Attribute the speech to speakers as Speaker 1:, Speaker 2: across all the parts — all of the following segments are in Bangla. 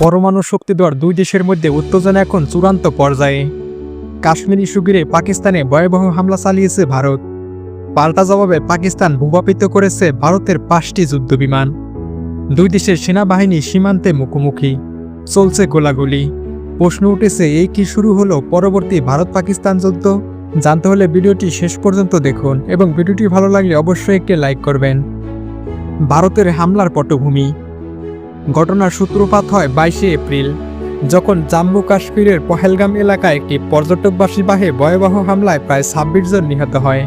Speaker 1: পরমাণু শক্তিধর দুই দেশের মধ্যে উত্তেজনা এখন চূড়ান্ত পর্যায়ে। কাশ্মীর ইস্যু ঘিরে পাকিস্তানে ভয়াবহ হামলা চালিয়েছে ভারত। পাল্টা জবাবে পাকিস্তান ভূপাপিত করেছে ভারতের পাঁচটি যুদ্ধবিমান দুই দেশের সেনাবাহিনী সীমান্তে মুখোমুখি। চলছে গোলাগুলি। প্রশ্ন উঠেছে, এই কি শুরু হলো পরবর্তী ভারত পাকিস্তান যুদ্ধ? জানতে হলে ভিডিওটি শেষ পর্যন্ত দেখুন এবং ভিডিওটি ভালো লাগলে অবশ্যই একটি লাইক করবেন। ভারতের হামলার পটভূমি। ঘটনার সূত্রপাত হয় বাইশে এপ্রিল। যখন জম্মু কাশ্মীরের পহেলগাম এলাকায় একটি পর্যটকবাসী বাহে ভয়াবহ হামলায় প্রায় ছাব্বিশ জন নিহত হয়।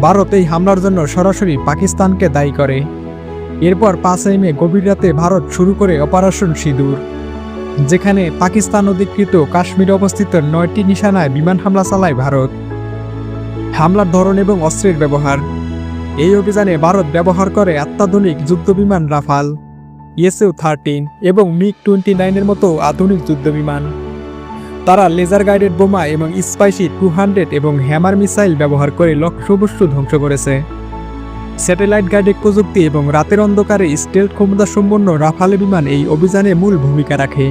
Speaker 1: ভারত এই হামলার জন্য সরাসরি পাকিস্তানকে দায়ী করে। এরপর পাঁচই মে গভীর রাতে ভারত শুরু করে অপারেশন সিঁদুর, যেখানে পাকিস্তান অধিকৃত কাশ্মীরে অবস্থিত নয়টি নিশানায় বিমান হামলা চালায় ভারত। হামলার ধরন এবং অস্ত্রের ব্যবহার, এই অভিযানে ভারত ব্যবহার করে অত্যাধুনিক যুদ্ধবিমান রাফাল। ইএসএও থার্টিন এবং মিগ টোয়েন্টি নাইনের মতো আধুনিক যুদ্ধবিমান। তারা লেজার গাইডেড বোমা এবং স্পাইসি টু হান্ড্রেড এবং হ্যামার মিসাইল ব্যবহার করে লক্ষ্যবস্তু ধ্বংস করেছে। স্যাটেলাইট গাইডেড প্রযুক্তি এবং রাতের অন্ধকারে স্টেলথ ক্ষমতা সম্পন্ন রাফালে বিমান এই অভিযানে মূল ভূমিকা রাখে।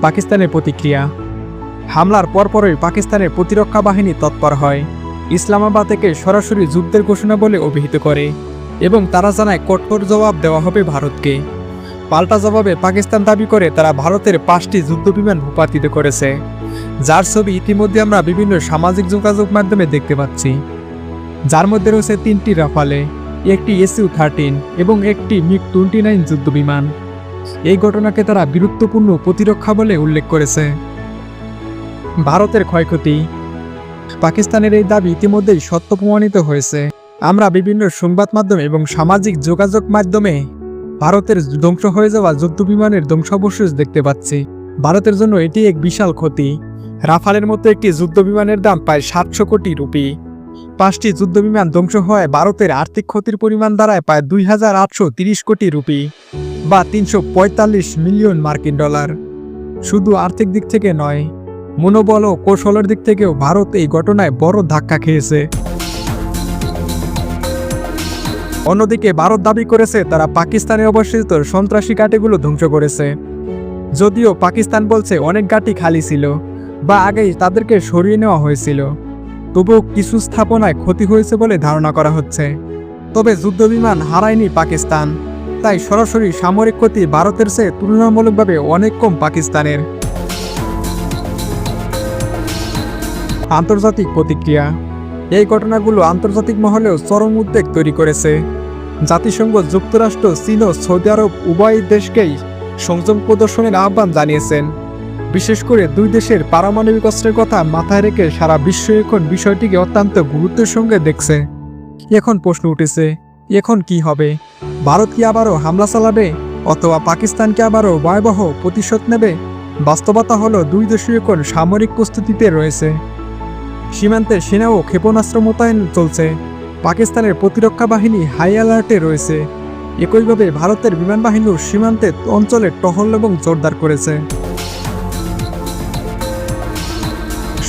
Speaker 1: পাকিস্তানের প্রতিক্রিয়া। হামলার পরপরই পাকিস্তানের প্রতিরক্ষা বাহিনী তৎপর হয়। ইসলামাবাদ থেকে সরাসরি যুদ্ধের ঘোষণা বলে অভিহিত করে। এবং তারা জানায়, কঠোর জবাব দেওয়া হবে ভারতকে। পাল্টা জবাবে পাকিস্তান দাবি করে তারা ভারতের পাঁচটি যুদ্ধবিমান ভূপাতিত করেছে। যার ছবি ইতিমধ্যে আমরা বিভিন্ন সামাজিক যোগাযোগ মাধ্যমে দেখতে পাচ্ছি। যার মধ্যে রয়েছে তিনটি রাফালে, একটি এসইউ থার্টিন এবং একটি মিগ টোয়েন্টি নাইন যুদ্ধবিমান। এই ঘটনাকে তারা বীরত্বপূর্ণ প্রতিরক্ষা বলে উল্লেখ করেছে। ভারতের ক্ষয়ক্ষতি। পাকিস্তানের এই দাবি ইতিমধ্যেই সত্য প্রমাণিত হয়েছে। আমরা বিভিন্ন সংবাদ মাধ্যম এবং সামাজিক যোগাযোগ মাধ্যমে ভারতের ধ্বংস হয়ে যাওয়া যুদ্ধবিমানের ধ্বংসাবশেষ দেখতে পাচ্ছি। ভারতের জন্য এটি এক বিশাল ক্ষতি। রাফালের মতো একটি যুদ্ধবিমানের দাম প্রায় সাতশো কোটি রুপি। পাঁচটি যুদ্ধবিমান ধ্বংস হওয়ায় ভারতের আর্থিক ক্ষতির পরিমাণ দাঁড়ায় প্রায় দুই হাজার আটশো তিরিশ কোটি রুপি বা তিনশো পঁয়তাল্লিশ মিলিয়ন মার্কিন ডলার। শুধু আর্থিক দিক থেকে নয়, মনোবল ও কৌশলের দিক থেকেও ভারত এই ঘটনায় বড় ধাক্কা খেয়েছে। অন্যদিকে ভারত দাবি করেছে তারা পাকিস্তানে অবস্থিত সন্ত্রাসী ঘাটিগুলো ধ্বংস করেছে। যদিও পাকিস্তান বলছে অনেক ঘাঁটি খালি ছিল বা আগেই তাদেরকে সরিয়ে নেওয়া হয়েছিল। তবুও কিছু স্থাপনায় ক্ষতি হয়েছে বলে ধারণা করা হচ্ছে। তবে যুদ্ধবিমান হারায়নি পাকিস্তান, তাই সরাসরি সামরিক ক্ষতি ভারতের চেয়ে তুলনামূলকভাবে অনেক কম পাকিস্তানের। আন্তর্জাতিক প্রতিক্রিয়া। এই ঘটনাগুলো আন্তর্জাতিক মহলেও চরম উদ্বেগ তৈরি করেছে। জাতিসংঘ, যুক্তরাষ্ট্র, চীন ও সৌদি আরব উভয় দেশকেই সংযম প্রদর্শনের আহ্বান জানিয়েছেন। বিশেষ করে দুই দেশের পারমাণবিক অস্ত্রের কথা মাথায় রেখে সারা বিশ্ব এখন বিষয়টিকে অত্যন্ত গুরুত্বের সঙ্গে দেখছে। এখন প্রশ্ন উঠেছে, এখন কি হবে? ভারত কি আবারও হামলা চালাবে অথবা পাকিস্তান কি আবারও ভয়াবহ প্রতিশোধ নেবে? বাস্তবতা হলো দুই দেশই এখন সামরিক প্রস্তুতিতে রয়েছে। সীমান্তে সেনা ও ক্ষেপণাস্ত্র মোতায়েন চলছে। পাকিস্তানের প্রতিরক্ষা বাহিনী হাই অ্যালার্টে রয়েছে। একইভাবে ভারতের বিমান বাহিনীও সীমান্তে অঞ্চলে টহল এবং জোরদার করেছে।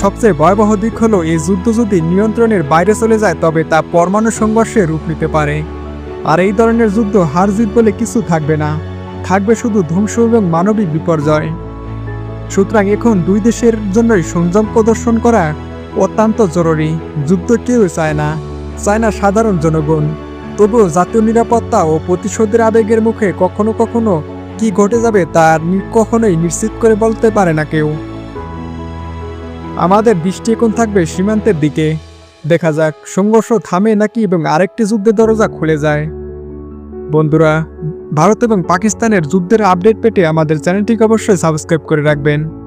Speaker 1: সবচেয়ে ভয়াবহ দিক হলো এই যুদ্ধ যদি নিয়ন্ত্রণের বাইরে চলে যায়, তবে তা পরমাণু সংঘর্ষে রূপ নিতে পারে। আর এই ধরনের যুদ্ধ হার জিত বলে কিছু থাকবে না। থাকবে শুধু ধ্বংস এবং মানবিক বিপর্যয়। সুতরাং এখন দুই দেশের জন্যই সংযম প্রদর্শন করা অত্যন্ত জরুরি। যুদ্ধ কেউ চায় না। চায় না সাধারণ জনগণ। তবুও জাতীয় নিরাপত্তা ও প্রতিশোধের আবেগের মুখে কখনো কখনো কি ঘটে যাবে তা নি- কখনোই নিশ্চিত করে বলতে পারে না কেউ। আমাদের দৃষ্টি এখন থাকবে সীমান্তের দিকে। দেখা যাক, সংঘর্ষ থামে নাকি এবং আরেকটি যুদ্ধের দরজা খুলে যায়। বন্ধুরা, ভারত এবং পাকিস্তানের যুদ্ধের আপডেট পেতে আমাদের চ্যানেলটিকে অবশ্যই সাবস্ক্রাইব করে রাখবেন।